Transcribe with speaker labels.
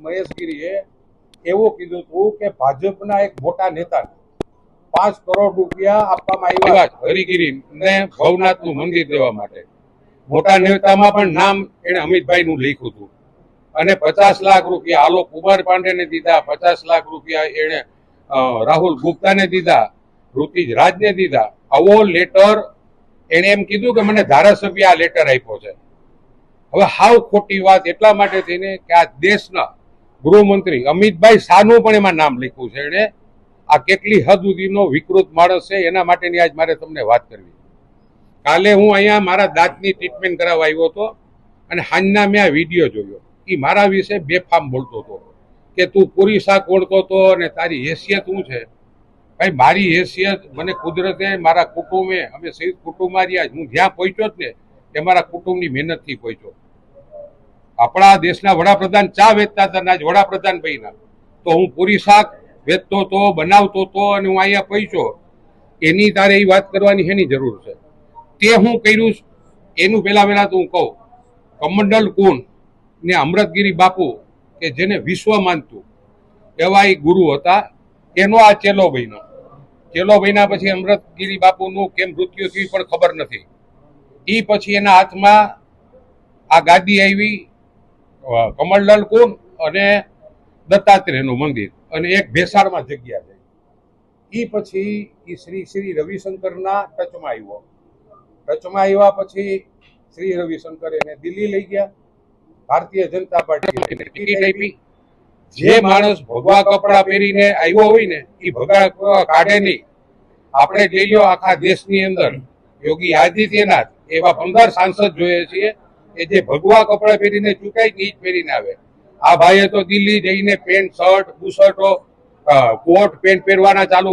Speaker 1: મહેશગીરીએ એવું કીધું હતું કે ભાજપના એક મોટા નેતા પાંચ કરોડ રૂપિયા આપવામાં આવ્યા હરિગીરી ને ભવનાથનું મંદિર દેવા માટે. મોટા નેતામાં પણ નામ એને અમિતભાઈ નું લખ્યું હતું. અને પચાસ લાખ રૂપિયા આલોક કુમાર પાંડેને દીધા પચાસ લાખ રૂપિયા અ, રાહુલ ગુપ્તાને દીધા ઋતિજ રાજને દીધા. આવો લેટર એને એમ કીધું કે મને ધારાસભ્ય આ લેટર આપ્યો છે. હવે હાવ ખોટી વાત એટલા માટે થઈને કે આ દેશના ગૃહમંત્રી અમિતભાઈ શાહનું પણ એમાં નામ લખ્યું છે એણે. આ કેટલી હદ સુધીનો વિકૃત માણસ છે એના માટેની આજ મારે તમને વાત કરવી. કાલે હું અહીંયા મારા દાંતની ટ્રીટમેન્ટ કરાવવા આવ્યો હતો અને હાંજના મેં આ વીડિયો જોયો. એ મારા વિશે બેફામ બોલતો હતો કે તું પૂરી શાક ઓળખો તો અને તારી હેસિયત શું છે? ભાઈ, મારી હેસિયત મને કુદરતે, મારા કુટુંબે, અમે સહિત કુટુંબમાં રહ્યા હું જ્યાં પહોંચ્યો જ ને, એ મારા કુટુંબની મહેનતથી પહોંચ્યો. આપણા દેશના વડાપ્રધાન ચા વેચતા હતા આજ વડાપ્રધાન ભાઈના તો હું પૂરી શાક વેચતો તો, બનાવતો તો અને હું અહીંયા પહોંચ્યો. એની તારે એ વાત કરવાની એની જરૂર છે? તે હું કર્યું એનું પહેલા પહેલા તો હું કહું. કમંડલ કુંડ. ને અમૃતગીરી બાપુ, કે જેને વિશ્વ માનતું, એવા એ ગુરુ હતા. એનો આ ચેલો બન્યો. ચેલો બન્યા પછી અમૃતગીરી બાપુનું કેમ મૃત્યુ થયું પણ ખબર નથી. એ પછી એના હાથમાં આ ગાદી આવી કમળલાલ કુંડ અને દત્તાત્રેયનું મંદિર અને એક ભેસાળમાં જગ્યા છે એ પછી એ શ્રી શ્રી રવિશંકરના ટચમાં આવ્યો. ટચમાં આવ્યા પછી શ્રી રવિશંકર એને દિલ્હી લઈ ગયા. ભારતીય જનતા પાર્ટી જે માણસ ભગવા કપડા પહેરીને આવ્યો હોય ને એ ભગવા કાઢે નહીં. આપણે જઈએ આખા દેશની અંદર યોગી આદિત્યનાથ એવા પંદર સાંસદ જોઈએ છીએ કે જે ભગવા કપડા પહેરીને ચૂંટાય ને જ પહેરીને આવે. આ ભાઈએ તો દિલ્હી જઈને પેન્ટ શર્ટ બુશર્ટો કોટ પેન્ટ પહેરવાના ચાલુ